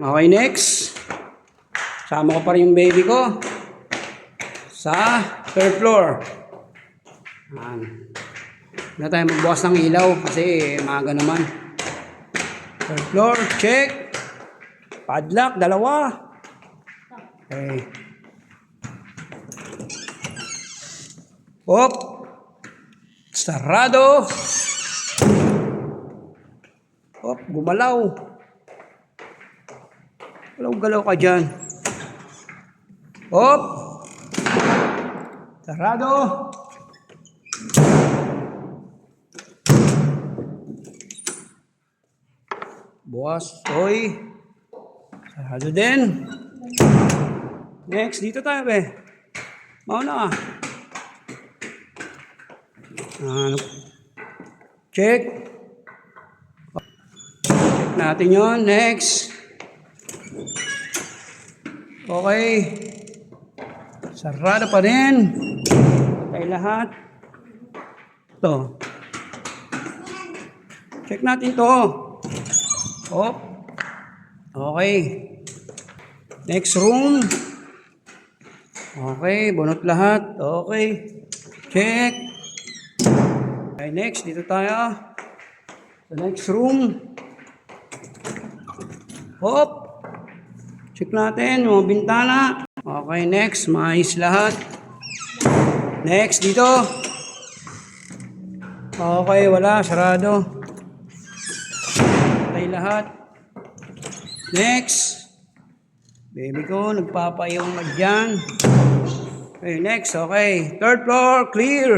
Okay, next. Sama ko pa rin yung baby ko. Sa third floor. Yan. Na tayo magbukas ng ilaw kasi maaga naman. Third floor, check. Padlock, dalawa. Okay. Op. Sarado. Op, gumalaw. Galaw-galaw ka dyan. Op. Sarado. Bukas. Oy. Sarado din. Next, dito tayo, be. Mauna ka. Ano? Check. Check natin yon Next. Okay. Sarado pa rin. Patay lahat. Ito. Check natin to. Oh. Okay. Next room. Okay, bunot lahat. Okay. Check. Okay, next. Dito tayo. Sa next room. Hop. Check natin mga bintana. Okay, next. Maayos lahat. Next, dito. Okay, wala. Sarado. Patay lahat. Next. Baby ko, nagpapayong na dyan. Okay, next. Okay. Third floor, clear.